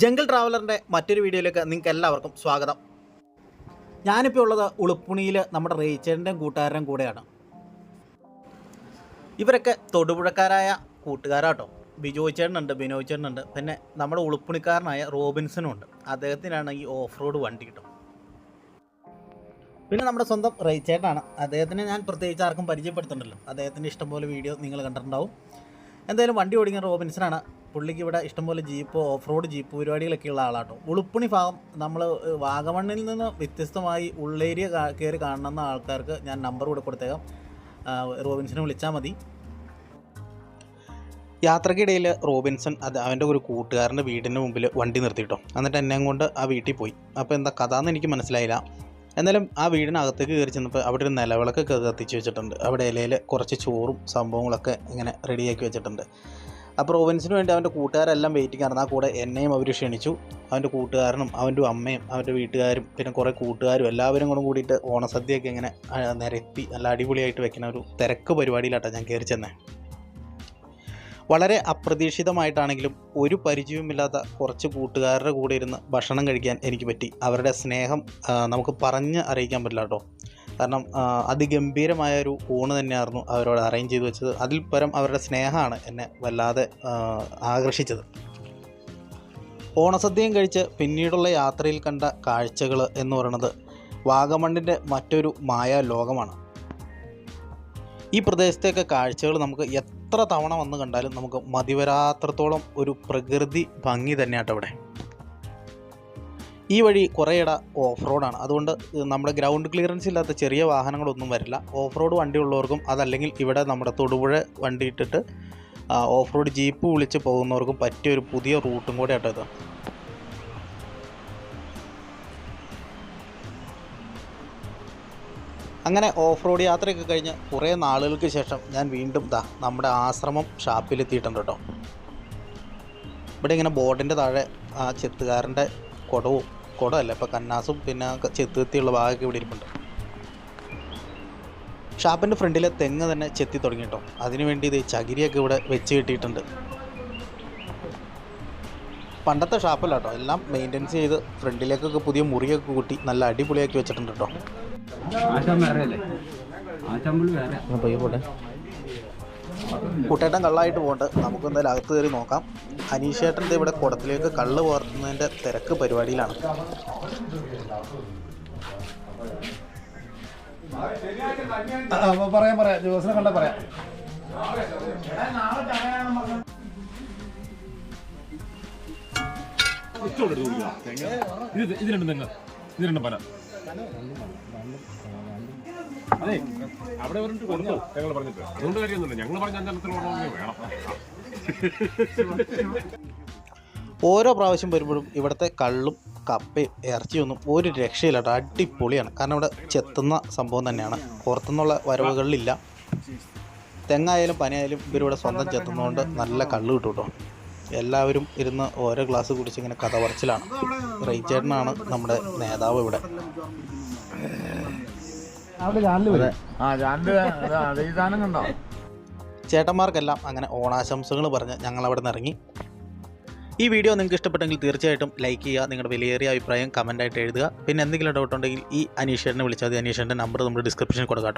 Jungle ട്രാവലറിന്റെ മറ്റൊരു വീഡിയോയിലേക്ക് നിങ്ങൾക്ക് എല്ലാവർക്കും സ്വാഗതം. ഞാനിപ്പോൾ ഉള്ളത് ഉളുപ്പുണിയിൽ നമ്മുടെ റേച്ചേറിന്റെയും കൂട്ടുകാരുടെയും കൂടെയാണ്. ഇവരൊക്കെ തൊടുപുഴക്കാരായ കൂട്ടുകാരാട്ടോ. ബിജോയ് ചേട്ടനുണ്ട് ബിനോയ് ചേട്ടനുണ്ട് പിന്നെ നമ്മുടെ ഉളുപ്പുണിക്കാരനായ റോബിൻസനും ഉണ്ട്. അദ്ദേഹത്തിനാണ് ഈ ഓഫ് റോഡ് വണ്ടി കിട്ടും. പിന്നെ നമ്മുടെ സ്വന്തം റേച്ചേട്ടാണ് അദ്ദേഹത്തിനെ ഞാൻ പ്രത്യേകിച്ച് ആർക്കും പരിചയപ്പെടുത്തുന്നുണ്ടല്ലോ അദ്ദേഹത്തിന്റെ ഇഷ്ടംപോലെ വീഡിയോ നിങ്ങൾ കണ്ടിട്ടുണ്ടാവും. എന്തായാലും വണ്ടി ഓടിക്കുന്ന റോബിൻസനാണ് പുള്ളിക്ക് ഇവിടെ ഇഷ്ടംപോലെ ജീപ്പ് ഓഫ് റോഡ് ജീപ്പ് പരിപാടികളൊക്കെ ഉള്ള ആളാട്ടോ. ഉളുപ്പണി ഭാഗം നമ്മൾ വാഗമണ്ണിൽ നിന്ന് വ്യത്യസ്തമായി ഉള്ളേരിയ കയറി കാണുന്ന ആൾക്കാർക്ക് ഞാൻ നമ്പർ കൂടെ കൊടുത്തേക്കാം. റോബിൻസിനെ വിളിച്ചാൽ മതി. യാത്രക്കിടയിൽ റോബിൻസൺ അത് അവന്റെ ഒരു കൂട്ടുകാരന്റെ വീടിന്റെ മുമ്പിൽ വണ്ടി നിർത്തിയിട്ടോ. എന്നിട്ട് എന്നെ കൊണ്ട് ആ വീട്ടിൽ പോയി. അപ്പോൾ എന്താ കഥ എന്ന് എനിക്ക് മനസ്സിലായില്ല. എന്നാലും ആ വീടിനകത്തേക്ക് കയറി ചെന്നപ്പോൾ അവിടെ ഒരു നിലവിളക്കൊക്കെ കത്തിച്ച് വെച്ചിട്ടുണ്ട്. അവിടെ ഇലയിൽ കുറച്ച് ചോറും സംഭവങ്ങളൊക്കെ ഇങ്ങനെ റെഡിയാക്കി വെച്ചിട്ടുണ്ട്. അപ്പോൾ റോബിൻസിന് വേണ്ടി അവന്റെ കൂട്ടുകാരെല്ലാം വെയിറ്റിംഗ് ആയിരുന്നു. ആ കൂടെ എന്നെയും അവർ ക്ഷണിച്ചു. അവന്റെ കൂട്ടുകാരനും അവന്റെ അമ്മയും അവന്റെ വീട്ടുകാരും പിന്നെ കുറേ കൂട്ടുകാരും എല്ലാവരും കൂടെ കൂടിയിട്ട് ഓണസദ്യയൊക്കെ ഇങ്ങനെ ആ, നിരത്തി നല്ല അടിപൊളിയായിട്ട് വെക്കുന്ന ഒരു തിരക്ക് പരിപാടിയിലാട്ടോ ഞാൻ കയറി ചെന്നേ. വളരെ അപ്രതീക്ഷിതമായിട്ടാണെങ്കിലും ഒരു പരിചയവുമില്ലാത്ത കുറച്ച് കൂട്ടുകാരുടെ കൂടെ ഇരുന്ന് ഭക്ഷണം കഴിക്കാൻ എനിക്ക് പറ്റി. അവരുടെ സ്നേഹം നമുക്ക് പറഞ്ഞ് അറിയിക്കാൻ പറ്റില്ല കേട്ടോ കാരണം അതിഗംഭീരമായ ഒരു ഊണ് തന്നെയായിരുന്നു അവരോട് അറേഞ്ച് ചെയ്ത് വെച്ചത്. അതിൽ പരം അവരുടെ സ്നേഹമാണ് എന്നെ വല്ലാതെ ആകർഷിച്ചത്. ഓണസദ്യയും കഴിച്ച് പിന്നീടുള്ള യാത്രയിൽ കണ്ട കാഴ്ചകൾ എന്ന് പറയുന്നത് വാഗമണ്ണിന്റെ മറ്റൊരു മായാലോകമാണ്. ഈ പ്രദേശത്തെയൊക്കെ കാഴ്ചകൾ നമുക്ക് എത്ര തവണ വന്ന് കണ്ടാലും നമുക്ക് മതിവരാത്രത്തോളം ഒരു പ്രകൃതി ഭംഗി തന്നെയാട്ടോ ഇവിടെ ഈ വഴി കുറേയിട ഓഫ് റോഡാണ് അതുകൊണ്ട് നമ്മുടെ ഗ്രൗണ്ട് ക്ലിയറൻസ് ഇല്ലാത്ത ചെറിയ വാഹനങ്ങളൊന്നും വരില്ല. ഓഫ് റോഡ് വണ്ടി ഉള്ളവർക്കും അതല്ലെങ്കിൽ ഇവിടെ നമ്മുടെ തൊടുപുഴ വണ്ടി ഇട്ടിട്ട് ഓഫ് റോഡ് ജീപ്പ് വിളിച്ച് പോകുന്നവർക്കും പറ്റിയ ഒരു പുതിയ റൂട്ടും കൂടെ ആട്ടോ ഇത്. അങ്ങനെ ഓഫ് റോഡ് യാത്രയൊക്കെ കഴിഞ്ഞ് കുറേ നാളുകൾക്ക് ശേഷം ഞാൻ വീണ്ടും ദാ നമ്മുടെ ആശ്രമം ഷാപ്പിലെത്തിയിട്ടുണ്ട് കേട്ടോ. ഇവിടെ ഇങ്ങനെ ബോർഡിന്റെ താഴെ ആ ചെത്തുകാരന്റെ കുടവും കുടമല്ല ഇപ്പോൾ കന്നാസും പിന്നെ ചെത്തുകത്തിയുള്ള ഭാഗമൊക്കെ ഇവിടെ ഇരിപ്പുണ്ട്. ഷാപ്പിന്റെ ഫ്രണ്ടിലെ തെങ്ങ് തന്നെ ചെത്തി തുടങ്ങി കേട്ടോ അതിനു വേണ്ടി ഇത് ചകിരിയൊക്കെ ഇവിടെ വെച്ച് കിട്ടിയിട്ടുണ്ട്. പണ്ടത്തെ ഷാപ്പല്ല കേട്ടോ എല്ലാം മെയിന്റെനൻസ് ചെയ്ത് ഫ്രണ്ടിലേക്കൊക്കെ പുതിയ മുറിയൊക്കെ കൂട്ടി നല്ല അടിപൊളിയാക്കി വെച്ചിട്ടുണ്ട് കേട്ടോ കൂട്ടേട്ടം കുട്ടേട്ടൻ കള്ളായിട്ട് പോകണ്ട് നമുക്ക് എന്തായാലും അകത്ത് കയറി നോക്കാം. അനീഷേട്ടന്റെ ഇവിടെ കുടത്തിലേക്ക് കള്ള് പോർത്തുന്നതിന്റെ തിരക്ക് പരിപാടിയിലാണ്. പറയാം പറയാം. കണ്ട പറയാം. ഇത് ഇത് രണ്ടും തെങ്ങ് ഇത് രണ്ടും പന അവിടെ പറഞ്ഞിട്ട് കൊടുത്തു ഞങ്ങൾ പറഞ്ഞിട്ട്. അതുകൊണ്ട് കാര്യമൊന്നുമില്ല. ഞങ്ങൾ പറഞ്ഞ അഞ്ചെണ്ണത്തിലോടെ വേണം. ഓരോ പ്രാവശ്യം വരുമ്പോഴും ഇവിടുത്തെ കള്ളും കപ്പയും ഇറച്ചിയൊന്നും ഒരു രക്ഷയില്ല കേട്ടോ അടിപൊളിയാണ്. കാരണം ഇവിടെ ചെത്തുന്ന സംഭവം തന്നെയാണ്. പുറത്തുനിന്നുള്ള വരവുകളിലില്ല. തെങ്ങായാലും പനിയായാലും ഇവരിവിടെ സ്വന്തം ചെത്തുന്നതുകൊണ്ട് നല്ല കള്ള് കിട്ടും കേട്ടോ എല്ലാവരും ഇരുന്ന് ഓരോ ഗ്ലാസ് കുടിച്ച് ഇങ്ങനെ കഥ പറച്ചിലാണ്. റൈച്ചേട്ടനാണ് നമ്മുടെ നേതാവ് ഇവിടെ. ആ ചാനൽ അതെ ഈ സാധനം കണ്ടോ? ചേട്ടന്മാർക്കെല്ലാം അങ്ങനെ ഓണാശംസകൾ പറഞ്ഞ് ഞങ്ങൾ അവിടെ നിന്ന് ഇറങ്ങി. ഈ വീഡിയോ നിങ്ങൾക്ക് ഇഷ്ടപ്പെട്ടെങ്കിൽ തീർച്ചയായിട്ടും ലൈക്ക് ചെയ്യുക നിങ്ങളുടെ വിലയേറിയ അഭിപ്രായം കമന്റായിട്ട് എഴുതുക. പിന്നെ എന്തെങ്കിലും ഡൗട്ട് ഉണ്ടെങ്കിൽ ഈ അനീഷേട്ടനെ വിളിച്ചാൽ മതി. അനീഷേന്റെ നമ്പർ നമ്മുടെ ഡിസ്ക്രിപ്ഷനിൽ കൊടുക്കാം കേട്ടോ.